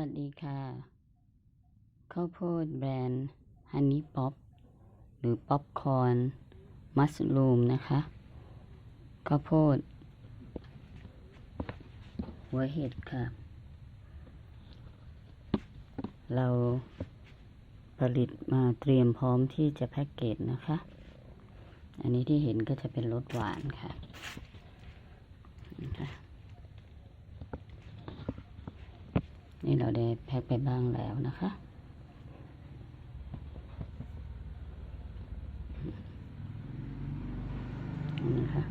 วัสดีค่ะ ข้าวโพดแบรนด์ฮันนี่ป๊อปหรือป๊อปคอร์นมัสลูมนะคะ ข้าวโพด หัวเห็ดค่ะ เราผลิตมาเตรียมพร้อมที่จะแพ็กเกจนะคะ อันนี้ที่เห็นก็จะเป็นรสหวานค่ะ นี่เราได้แพ็คไปบ้างแล้วนะคะ นี่นะคะ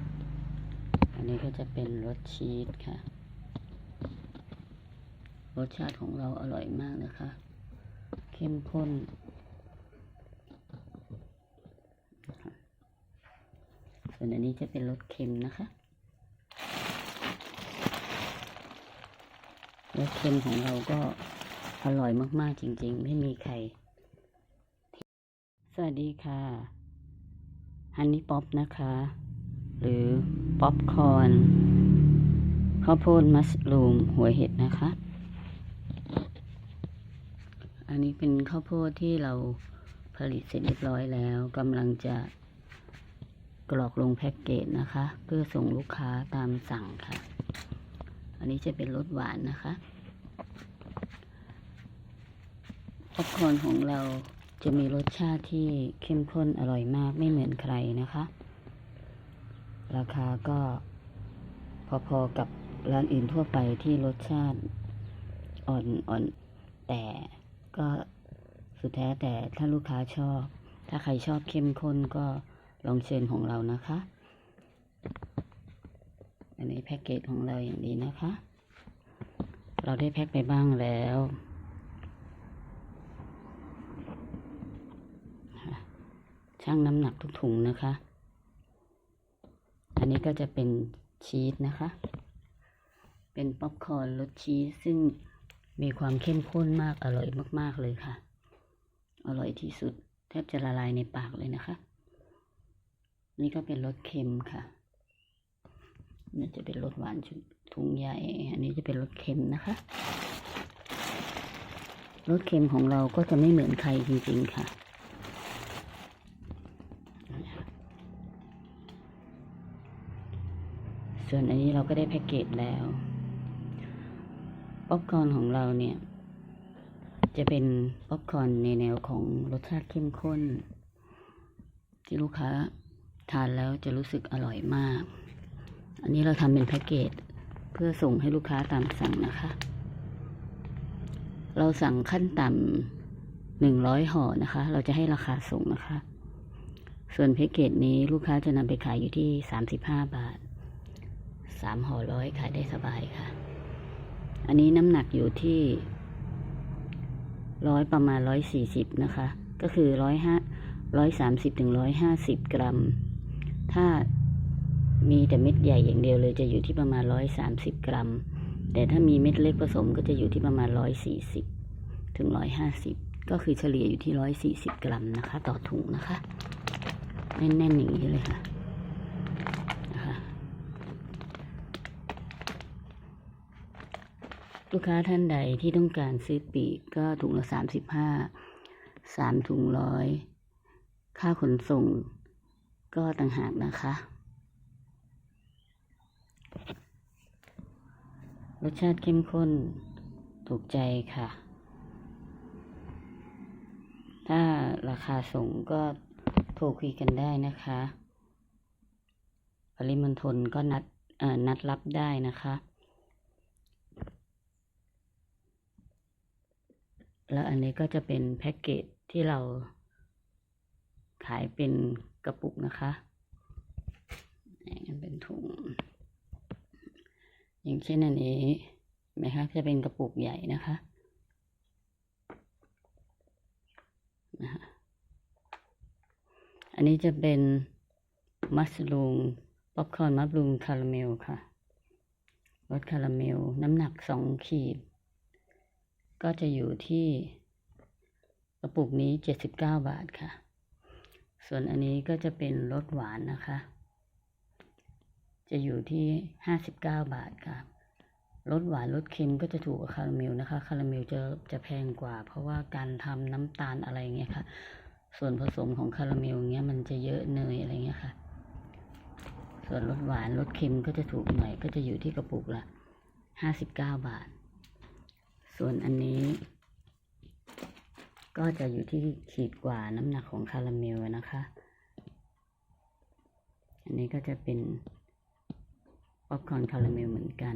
อันนี้ก็จะเป็นรสชีสค่ะ รสชาติของเราอร่อยมากนะคะ เข้มข้นส่วนอันนี้จะเป็นรสเค็มนะคะ รสเค็มของเราก็อร่อยมากๆจริง ๆ ไม่มีใคร สวัสดีค่ะ ฮันนี่ป๊อปนะคะ หรือป๊อปคอนข้าวโพดมัสลูมหัวเห็ดนะคะ อันนี้เป็นข้าวโพดที่เราผลิตเสร็จเรียบร้อยแล้วกำลังจะกรอกลงแพ็กเกจนะคะ เพื่อส่งลูกค้าตามสั่งค่ะ อันนี้จะเป็นรสหวานนะคะป๊อปคอร์นของเราจะมีรสชาติที่เข้มข้นอร่อยมากไม่เหมือนใครนะคะ ราคาก็พอๆกับร้านอื่นทั่วไปที่รสชาติอ่อนๆแต่ก็สุดแท้แต่ถ้าลูกค้าชอบ ถ้าใครชอบเข้มข้นก็ลองเชิญของเรานะคะ อันนี้แพ็กเกจของเราอย่างนี้นะคะ เราได้แพ็คไปบ้างแล้วชั่งน้ำหนักทุกถุงนะคะ อันนี้ก็จะเป็นชีสนะคะ เป็นป๊อปคอร์นรสชีสซึ่งมีความเข้มข้นมากอร่อยมากๆเลยค่ะ อร่อยที่สุดแทบจะละลายในปากเลยนะคะ นี่ก็เป็นรสเค็มค่ะ นี่จะเป็นรสหวานชุดถุงใหญ่ อันนี้จะเป็นรสเค็มนะคะ รสเค็มของเราก็จะไม่เหมือนใครจริงๆค่ะ ส่วนอันนี้เราก็ได้แพ็กเกจแล้วป๊อปคอร์นของเราเนี่ย จะเป็นป๊อปคอร์นในแนวของรสชาติเข้มข้น ที่ลูกค้าทานแล้วจะรู้สึกอร่อยมาก อันนี้เราทำเป็นแพ็กเกจเพื่อส่งให้ลูกค้าตามสั่งนะคะ เราสั่งขั้นต่ำหนึ่งร้อยห่อนะคะ เราจะให้ราคาส่งนะคะ ส่วนแพ็กเกจนี้ลูกค้าจะนำไปขายอยู่ที่สามสิบห้าบาทสามห่อร้อยขายได้สบายค่ะ อันนี้น้ำหนักอยู่ที่ร้อยประมาณร้อยสี่สิบนะคะ ก็คือร้อยห้าร้อยสามสิบถึงร้อยห้าสิบกรัม ถ้า มีแต่เม็ดใหญ่อย่างเดียวเลยจะอยู่ที่ประมาณร้อยสามสิบกรัม แต่ถ้ามีเม็ดเล็กผสมก็จะอยู่ที่ประมาณร้อยสี่สิบถึงร้อยห้าสิบก็คือเฉลี่ยอยู่ที่ร้อยสี่สิบกรัมนะคะ ต่อถุงนะคะ แน่นๆอย่างนี้เลยค่ะนะคะลูกค้าท่านใดที่ต้องการซื้อปีกก็ถุงละสามสิบห้าสามถุงร้อย ค่าขนส่งก็ต่างหากนะคะ รสชาติเข้มข้น ถูกใจค่ะ ถ้าราคาส่งก็โทรคุยกันได้นะคะปริมณฑลก็นัดนัดรับได้นะคะ แล้วอันนี้ก็จะเป็นแพ็กเกจที่เราขายเป็นกระปุกนะคะนี่เป็นถุง อย่างเช่นอันนี้นไหมคะจะเป็นกระปุกใหญ่นะคะนะคะอันนี้จะเป็นมัสลูมป๊อปคอร์นมัสลูมคาราเมลค่ะรสคาราเมลน้ำหนักสองขีด ก็จะอยู่ที่กระปุกนี้เจ็ดสิบเก้าบาทค่ะ ส่วนอันนี้ก็จะเป็นรสหวานนะคะ จะอยู่ที่ห้าสิบเก้าบาทค่ะรสหวานรสเค็มก็จะถูกกว่าคาราเมลนะคะ คาราเมลจะจะแพงกว่า เพราะว่าการทำน้ำตาลอะไรเงี้ยค่ะ ส่วนผสมของคาราเมลเงี้ยมันจะเยอะเนยอะไรเงี้ยค่ะ ส่วนรสหวานรสเค็มก็จะถูกหน่อยก็จะอยู่ที่กระปุกละห้าสิบเก้าบาท ส่วนอันนี้ ก็จะอยู่ที่ขีดกว่าน้ำหนักของคาราเมลนะคะ อันนี้ก็จะเป็น ป๊อปคอร์นคาราเมลเหมือนกัน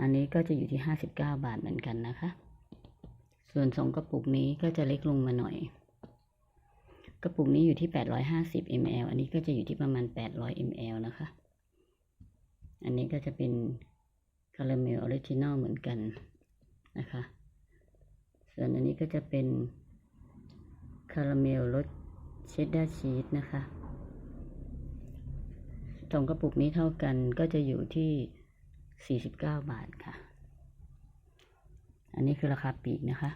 อันนี้ก็จะอยู่ที่ห้าสิบเก้าบาทเหมือนกันนะคะ ส่วนสองกระปุกนี้ก็จะเล็กลงมาหน่อย กระปุกนี้อยู่ที่แปดร้อยห้าสิบ ml อันนี้ก็จะอยู่ที่ประมาณแปดร้อย ml นะคะ อันนี้ก็จะเป็นคาราเมลออริจินอลเหมือนกันนะคะ ส่วนอันนี้ก็จะเป็นคาราเมลรสเชดดาร์ชีสนะคะ สองกระปุกนี้เท่ากันก็จะอยู่ที่ 49 บาทค่ะ อันนี้คือราคาปีกนะคะ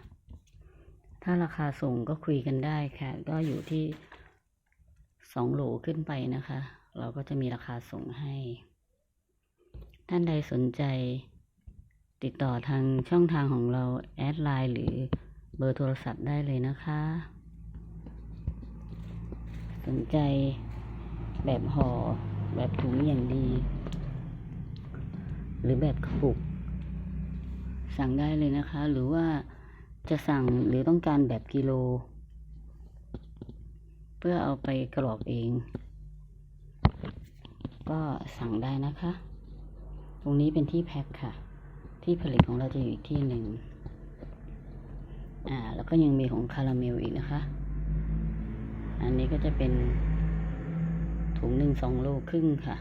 ถ้าราคาส่งก็คุยกันได้ค่ะ ก็อยู่ที่สองโหลขึ้นไปนะคะ เราก็จะมีราคาส่งให้ ท่านใดสนใจติดต่อทางช่องทางของเราแอดไลน์หรือเบอร์โทรศัพท์ได้เลยนะคะ สนใจแบบห่อ แบบถุงอย่างดี หรือแบบกระปุก สั่งได้เลยนะคะ หรือว่าจะสั่งหรือต้องการแบบกิโล เพื่อเอาไปกรอกเอง ก็สั่งได้นะคะ ตรงนี้เป็นที่แพ็คค่ะ ที่ผลิตของเราจะอยู่อีกที่หนึ่งอ่าแล้วก็ยังมีของคาราเมลอีกนะคะ อันนี้ก็จะเป็น ถุงหนึ่งสองโลครึ่งค่ะ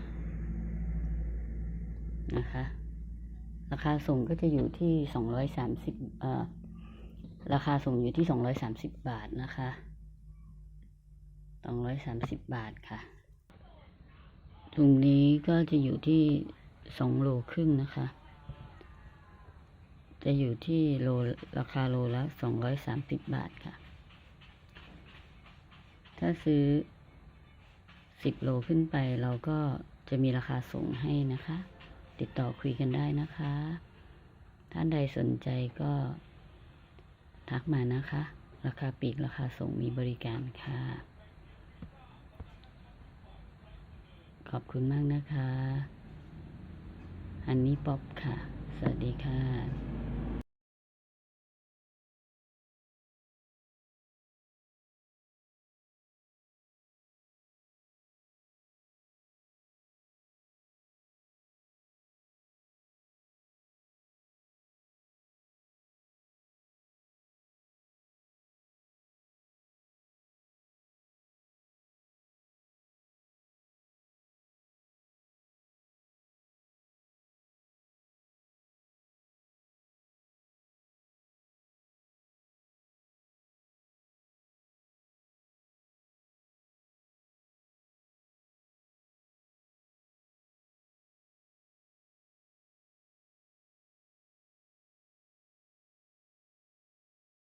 นะคะ ราคาส่งก็จะอยู่ที่สองร้อยสามสิบเอ่อราคาส่งอยู่ที่สองร้อยสามสิบบาทนะคะสองร้อยสามสิบบาทค่ะ ถุงนี้ก็จะอยู่ที่สองโลครึ่งนะคะ จะอยู่ที่โลราคาโลละสองร้อยสามสิบบาทค่ะ ถ้าซื้อ สิบโลขึ้นไปเราก็จะมีราคาส่งให้นะคะ ติดต่อคุยกันได้นะคะ ท่านใดสนใจก็ทักมานะคะ ราคาปีกราคาส่งมีบริการค่ะ ขอบคุณมากนะคะ อันนี้ป๊อปค่ะ สวัสดีค่ะ